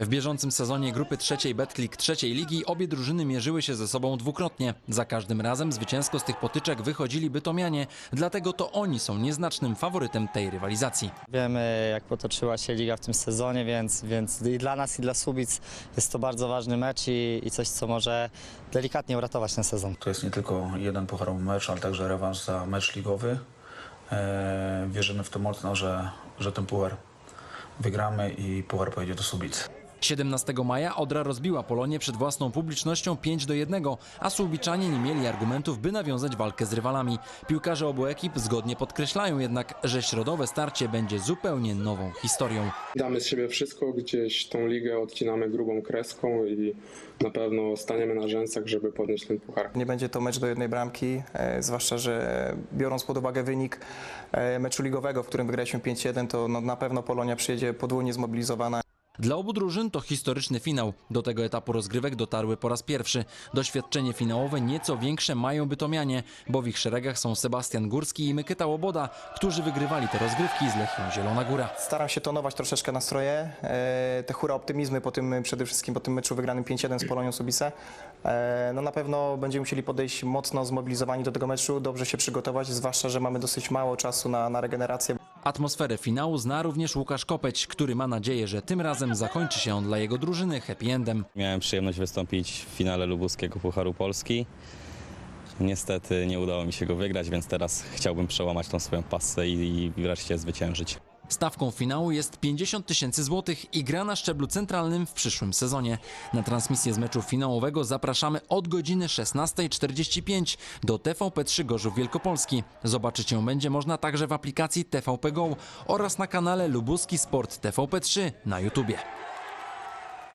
W bieżącym sezonie grupy trzeciej Betclick trzeciej ligi obie drużyny mierzyły się ze sobą dwukrotnie. Za każdym razem zwycięsko z tych potyczek wychodzili bytomianie, dlatego to oni są nieznacznym faworytem tej rywalizacji. Wiemy, jak potoczyła się liga w tym sezonie, więc, więc i dla nas, i dla Subic jest to bardzo ważny mecz i, i coś, co może delikatnie uratować ten sezon. To jest nie tylko jeden pucharowy mecz, ale także rewanż za mecz ligowy. E, wierzymy w to mocno, że, że ten puchar wygramy i puchar pojedzie do Subic. 17 maja Odra rozbiła Polonię przed własną publicznością 5 do 1, a Słubiczanie nie mieli argumentów, by nawiązać walkę z rywalami. Piłkarze obu ekip zgodnie podkreślają jednak, że środowe starcie będzie zupełnie nową historią. Damy z siebie wszystko, gdzieś tą ligę odcinamy grubą kreską i na pewno staniemy na rzęsach, żeby podnieść ten puchar. Nie będzie to mecz do jednej bramki, e, zwłaszcza, że biorąc pod uwagę wynik e, meczu ligowego, w którym wygraliśmy 5-1, to no, na pewno Polonia przyjedzie podwójnie zmobilizowana. Dla obu drużyn to historyczny finał. Do tego etapu rozgrywek dotarły po raz pierwszy. Doświadczenie finałowe nieco większe mają bytomianie, bo w ich szeregach są Sebastian Górski i Mykyta Łoboda, którzy wygrywali te rozgrywki z Lechią Zielona Góra. Staram się tonować troszeczkę nastroje, e, te hura optymizmy po tym, przede wszystkim po tym meczu wygranym 5-1 z Polonią Subice. E, No na pewno będziemy musieli podejść mocno zmobilizowani do tego meczu, dobrze się przygotować, zwłaszcza, że mamy dosyć mało czasu na, na regenerację. Atmosferę finału zna również Łukasz Kopeć, który ma nadzieję, że tym razem zakończy się on dla jego drużyny happy endem. Miałem przyjemność wystąpić w finale lubuskiego Pucharu Polski. Niestety nie udało mi się go wygrać, więc teraz chciałbym przełamać tą swoją pasę i, i wreszcie zwyciężyć. Stawką finału jest 50 tysięcy złotych i gra na szczeblu centralnym w przyszłym sezonie. Na transmisję z meczu finałowego zapraszamy od godziny 16.45 do TVP3 Gorzów Wielkopolski. Zobaczyć ją będzie można także w aplikacji TVP Go oraz na kanale Lubuski Sport TVP3 na YouTubie.